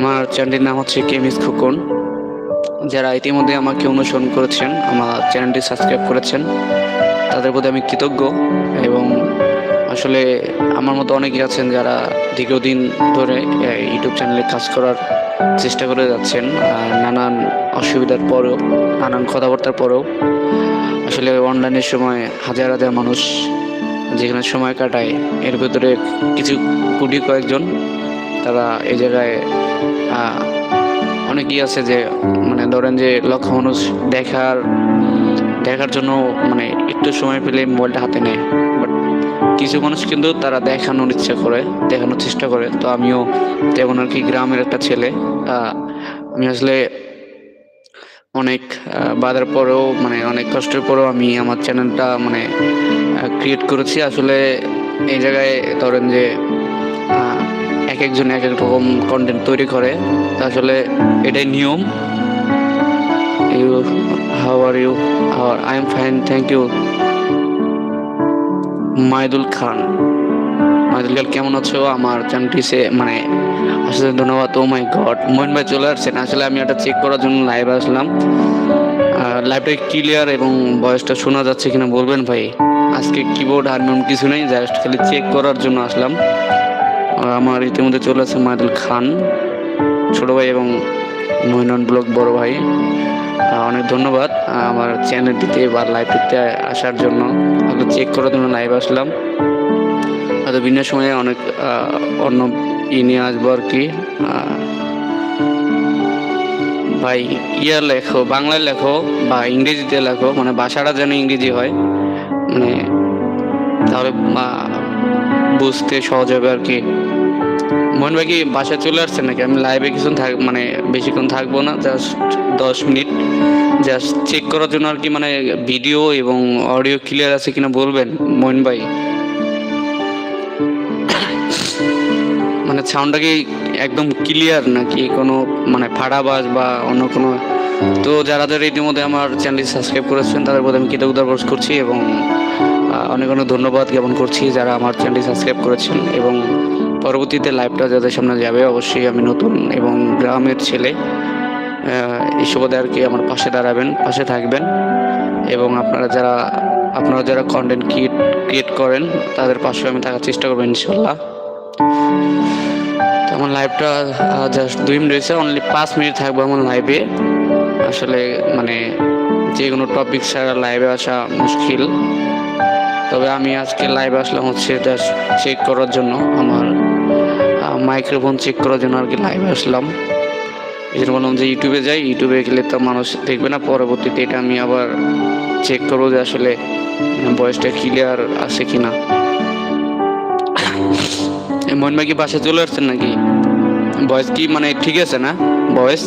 আমার চ্যানেলটির নাম হচ্ছে কেমিস খোকন। যারা ইতিমধ্যে আমাকে অনুসরণ করেছেন, আমার চ্যানেলটি সাবস্ক্রাইব করেছেন, তাদের প্রতি আমি কৃতজ্ঞ এবং আসলে আমার মতো অনেকেই আছেন যারা দীর্ঘদিন ধরে ইউটিউব চ্যানেলে কাজ করার চেষ্টা করে যাচ্ছেন নানান অসুবিধার পরেও, নানান কথাবার্তার পরেও। আসলে অনলাইনের সময় হাজার হাজার মানুষ যেখানে সময় কাটায়, এর ভেতরে কিছু কুটি কয়েকজন তারা এই জায়গায় অনেকেই আছে যে মানে ধরেন যে লক্ষ মানুষ দেখার দেখার জন্য মানে একটু সময় পেলে মোবাইলটা হাতে নেয়। বাট কিছু মানুষ কিন্তু তারা দেখানোর ইচ্ছা করে, দেখানোর চেষ্টা করে। তো আমিও তেমন আর কি গ্রামের একটা ছেলে আমি আসলে অনেক বাধার পরেও মানে অনেক কষ্টের পরেও আমি আমার চ্যানেলটা মানে ক্রিয়েট করেছি। আসলে এই জায়গায় ধরেন যে এক এক এক রকম কন্টেন্ট তৈরি করে। আসলে এটাই নিয়ম। You how are you I am fine thank you Maidul Khan. Maidul Khan, কেমন আছো? আমার চ্যানেলটি সে মানে আসলে ধন্যবাদ। ও মাই গড মোহন ভাই চলে আসছেন। আসলে আমি এটা চেক করার জন্য লাইভে আসলাম। লাইভটা ক্লিয়ার এবং ভয়েসটা শোনা যাচ্ছে কিনা বলবেন ভাই? আজকে কিবোর্ড হারমোনিয়াম কিছু নেই জাস্ট খালি চেক করার জন্য আসলাম। আর আমার ইতিমধ্যে চলে আসছে মাইদুল খান, ছোট ভাই এবং মহিনন ব্লক বড় ভাই। অনেক ধন্যবাদ আমার চ্যানেলটিতে বা লাইভটিতে আসার জন্য। আগে চেক করার জন্য লাইভ আসলাম। হয়তো বিভিন্ন সময়ে অনেক অন্য ই নিয়ে আসব আর কি। ভাই, ইয়া লেখো বাংলায় লেখো বা ইংরেজিতে লেখো মানে ভাষাটা যেন ইংরেজি হয় মানে তাহলে বুঝতে সহজ হবে আর কি। মোহন ভাই কি বাসায় চলে আসছেন নাকি? আমি লাইভে কিছুক্ষণ থাক মানে বেশিক্ষণ থাকব না জাস্ট দশ মিনিট। জাস্ট চেক করার জন্য আর কি মানে ভিডিও এবং অডিও ক্লিয়ার আছে কিনা বলবেন মোহন ভাই? মানে সাউন্ডটা কি একদম ক্লিয়ার নাকি কোনো মানে ফাড়া বাজ বা অন্য কোনো? তো যারা যারা ইতিমধ্যে আমার চ্যানেলটি সাবস্ক্রাইব করেছেন, তাদের প্রতি আমি কৃতজ্ঞতা প্রকাশ করছি এবং অনেক অনেক ধন্যবাদ জ্ঞাপন করছি যারা আমার চ্যানেলটি সাবস্ক্রাইব করেছেন এবং পরবর্তীতে লাইভটা যাদের সামনে যাবে, অবশ্যই আমি নতুন এবং গ্রামের ছেলে এই আর কি আমার পাশে দাঁড়াবেন, পাশে থাকবেন। এবং আপনারা যারা আপনারা যারা কন্টেন্ট ক্রিয়েট ক্রিয়েট করেন, তাদের পাশে আমি থাকার চেষ্টা করব, ইনশাল্লাহ। তো আমার লাইভটা জাস্ট দুই মিনিট রয়েছে অনলি পাঁচ মিনিট থাকব আমার লাইভে আসলে মানে যে কোনো টপিক ছাড়া লাইভে আসা মুশকিল। তবে আমি আজকে লাইভে আসলাম হচ্ছে জাস্ট চেক করার জন্য আমার মাইক্রোফোন চেক করার জন্য আর কি লাইভে আসলাম। এই বললাম যে ইউটিউবে যাই ইউটিউবে গেলে তো মানুষ দেখবে না, পরবর্তীতে এটা আমি আবার চেক করব যে আসলে বয়সটা ক্লিয়ার আছে কি না ভাই কি বাসায় চলে আসছেন নাকি? বয়স কি মানে ঠিক আছে না? বয়স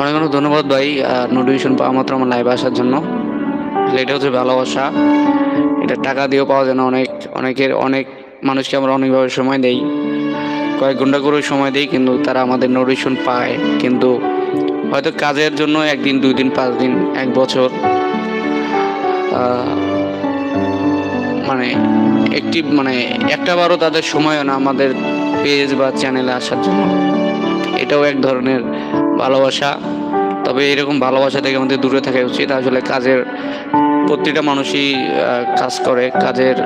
অনেক অনেক ধন্যবাদ ভাই, আর নোটিফিকেশন পাওয়া মাত্র আমার লাইভে আসার জন্য। এটা হচ্ছে ভালোবাসা। এটা টাকা দিয়েও পাওয়া যায় না অনেক, অনেকের, অনেক মানুষকে আমরা অনেকভাবে সময় দেই। কয়েক ঘণ্টা করে সময় দেই, কিন্তু তারা আমাদের নোটিফিকেশন পায়। কিন্তু হয়তো কাজের জন্য একদিন দুই দিন পাঁচ দিন এক বছর মানে একটি মানে একটা বারও তাদের সময় না আমাদের পেজ বা চ্যানেলে আসার জন্য। এটাও এক ধরনের ভালোবাসা। তবে এরকম ভালোবাসা থেকে আমাদের দূরে থাকা উচিত। আসলে কাজের প্রতিটা মানুষই কাজ করে। কাজের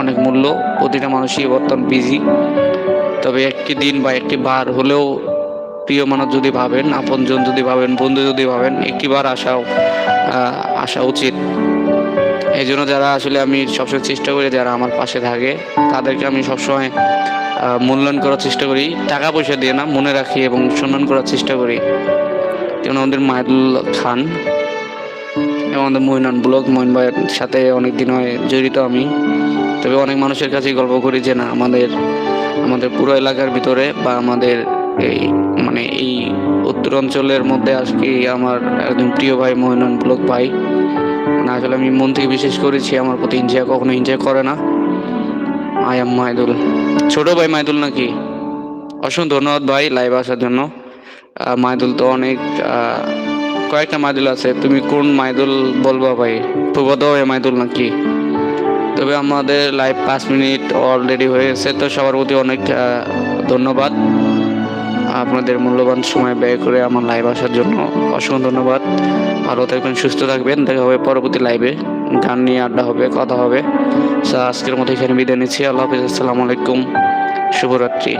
অনেক মূল্য। প্রতিটা মানুষই বর্তমান বিজি তবে একটি দিন বা একটি বার হলেও প্রিয় মানুষ যদি ভাবেন, আপনজন যদি ভাবেন, বন্ধু যদি ভাবেন একটি বার আসাও আসা উচিত। এই জন্য যারা আসলে আমি সবসময় চেষ্টা করি যারা আমার পাশে থাকে, তাদেরকে আমি সবসময় মূল্যায়ন করার চেষ্টা করি। টাকা পয়সা দিয়ে না, মনে রাখি এবং সম্মান করার চেষ্টা করি। যেমন আমাদের মাহিদুল খান, এবং আমাদের মহিনান ব্লগ মহিন ভাইয়ের সাথে অনেক দিন হয় জড়িত আমি। তবে অনেক মানুষের কাছেই গল্প করি যে না, আমাদের আমাদের পুরো এলাকার ভিতরে বা আমাদের এই মানে এই উত্তর অঞ্চলের মধ্যে আজকে আমার একজন প্রিয় ভাই মহিনান ব্লগ ভাই। মানে আসলে আমি মন থেকে বিশেষ করেছি, আমার প্রতি ইনজয় কখনো এনজয় করে না। I am Maidul. ছোট ভাই মাইদুল নাকি? অসংখ্য ধন্যবাদ ভাই লাইভ আসার জন্য। মাইদুল তো অনেক কয়েকটা মাইদুল আছে। তুমি কোন মাইদুল বলবা ভাই? প্রবদ মাইদুল নাকি? তবে আমাদের লাইভ পাঁচ মিনিট অলরেডি হয়ে গেছে, তো সবার প্রতি অনেক ধন্যবাদ। আপনাদের মূল্যবান সময় ব্যয় করে আমার লাইভ আসার জন্য অসংখ্য ধন্যবাদ। ভালো থাকবেন, সুস্থ থাকবেন। দেখা হবে পরবর্তী লাইভে গান নিয়ে আড্ডা হবে, কথা হবে। আজকের মতো এখানে বিদায় নিচ্ছি। আল্লাহ হাফিজ, আসসালামু আলাইকুম। শুভরাত্রি।